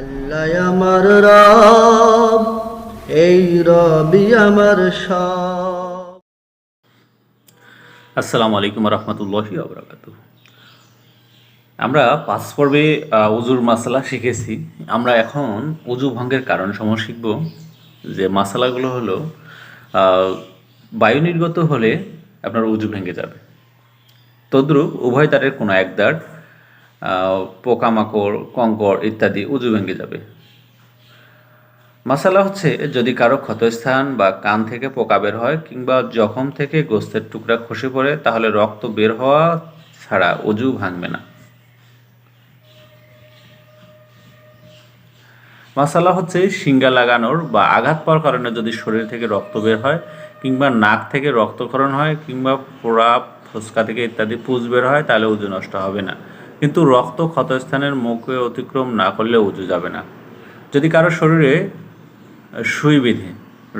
আল্লাহ আমার রব, এই রবি আমার আসসালামু আলাইকুম রহমতুল্লাহি আবরাকাত আমরা পাঁচ পর্বে উজুর মাসালা শিখেছি। আমরা এখন উজু ভঙ্গের কারণ সমূহ শিখব। যে মাসালাগুলো হলো বায়ু নির্গত হলে আপনার উজু ভেঙে যাবে। তদ্রূপ উভয় তারের কোনো এক দাঁড় পোকামাকড়, কঙ্কর ইত্যাদি উজু ভেঙে যাবে। মাসালা হচ্ছে যদি কারও ক্ষতস্থান বা কান থেকে পোকা বের হয় কিংবা জখম থেকে গোস্তের টুকরা খসে পড়ে, তাহলে রক্ত বের হওয়া ছাড়া অজু ভাঙবে না। মাসালা হচ্ছে শিঙ্গা লাগানোর বা আঘাত পাওয়ার কারণে যদি শরীর থেকে রক্ত বের হয় কিংবা নাক থেকে রক্তক্ষরণ হয় কিংবা পোড়া, ফুসকা থেকে ইত্যাদি পুজ বের হয়, তাহলে উজু নষ্ট হবে না। কিন্তু রক্ত ক্ষতস্থানের মুখে অতিক্রম না করলে উজু যাবে না। যদি কারও শরীরে সুই বিধে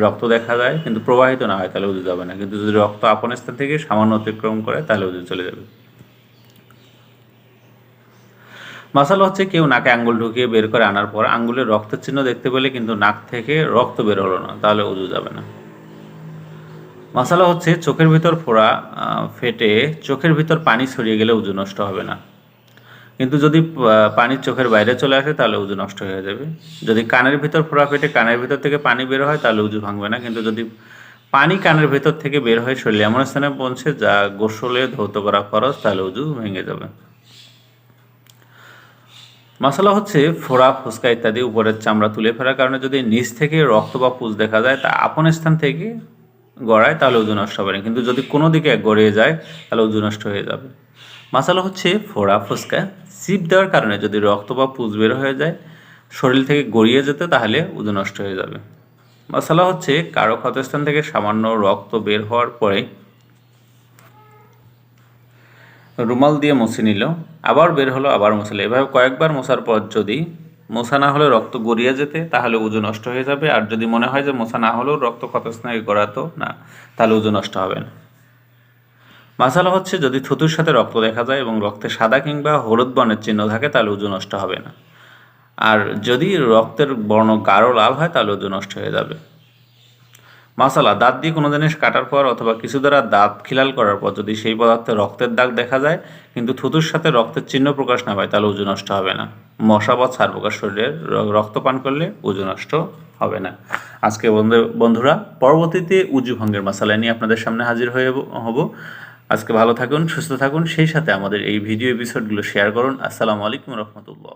রক্ত দেখা যায় কিন্তু প্রবাহিত না হয়, তাহলে উজু যাবে না। কিন্তু যদি রক্ত আপন স্থান থেকে সামান্য অতিক্রম করে, তাহলে উজু চলে যাবে। মাসালা হচ্ছে কেউ নাকে আঙ্গুল ঢুকিয়ে বের করে আনার পর আঙ্গুলের রক্তের চিহ্ন দেখতে পেলে কিন্তু নাক থেকে রক্ত বের হলো না, তাহলে উজু যাবে না। মাসালা হচ্ছে চোখের ভিতর ফোড়া ফেটে চোখের ভিতর পানি ছড়িয়ে গেলে উজু নষ্ট হবে না। কিন্তু যদি পানি চোখের বাইরে চলে আসে, তাহলে উজু নষ্ট হয়ে যাবে। যদি কানের ভিতর ফোড়া ফেটে কানের ভিতর থেকে পানি বের হয়, তাহলে উজু ভাঙবে না। কিন্তু যদি পানি কানের ভিতর থেকে বের হয়ে, শরীরে এমন স্থানে পৌঁছে যা গোসলে ধৌত করা খরচ তাহলে উজু ভেঙে যাবে। মশলা হচ্ছে ফোড়া ফুসকা ইত্যাদি উপরের চামড়া তুলে ফেলার কারণে যদি নিচ থেকে রক্ত বা পুজ দেখা যায়, তা আপন স্থান থেকে গড়ায়, তাহলে ওজন নষ্ট হবে কিন্তু যদি কোনো দিকে গড়িয়ে যায়, তাহলে উজু নষ্ট হয়ে যাবে। মশলা হচ্ছে ফোড়া ফুসকা চিপ দেওয়ার কারণে যদি রক্ত বা পুজ বের হয়ে যায় শরীর থেকে গড়িয়ে যেতে, তাহলে ওজন নষ্ট হয়ে যাবে। মশলা হচ্ছে কারও ক্ষতস্থান থেকে সামান্য রক্ত বের হওয়ার পরে রুমাল দিয়ে মুছে নিল, আবার বের হলো, আবার মুছলে এভাবে কয়েকবার মোছার পর যদি মোছা না হলে রক্ত গড়িয়ে যেতে, তাহলে উজু নষ্ট হয়ে যাবে। আর যদি মনে হয় যে মোছা না হলেও রক্ত ক্ষতস্থানে গড়াতো না, তাহলে উজু নষ্ট হবে না। মাসালা হচ্ছে যদি থুতুর সাথে রক্ত দেখা যায় এবং রক্তে সাদা কিংবা হলুদ বর্ণের চিহ্ন থাকে, তাহলে উজু নষ্ট হবে না। আর যদি রক্তের বর্ণ গাঢ় লাল হয়, তাহলে উজু নষ্ট হয়ে যাবে। মাসালা, দাঁত দিয়ে কোনো জিনিস কাটার পর অথবা কিছু দ্বারা দাঁত খিলাল করার পর যদি সেই পদার্থে রক্তের দাগ দেখা যায়, কিন্তু থুতুর সাথে রক্তের চিহ্ন প্রকাশ না পায়, তাহলে উজু নষ্ট হবে না। মশা বা ছাড় প্রকাশ শরীরের রক্ত পান করলে উজু নষ্ট হবে না। আজকে বন্ধু, বন্ধুরা, পরবর্তীতে উজু ভঙ্গের মশালা নিয়ে আপনাদের সামনে হাজির হয়ে হব। আজকে ভালো থাকুন, সুস্থ থাকুন। সেই সাথে আমাদের এই ভিডিও এপিসোডগুলো শেয়ার করুন। আসসালামু আলাইকুম রহমতুল্লাহ।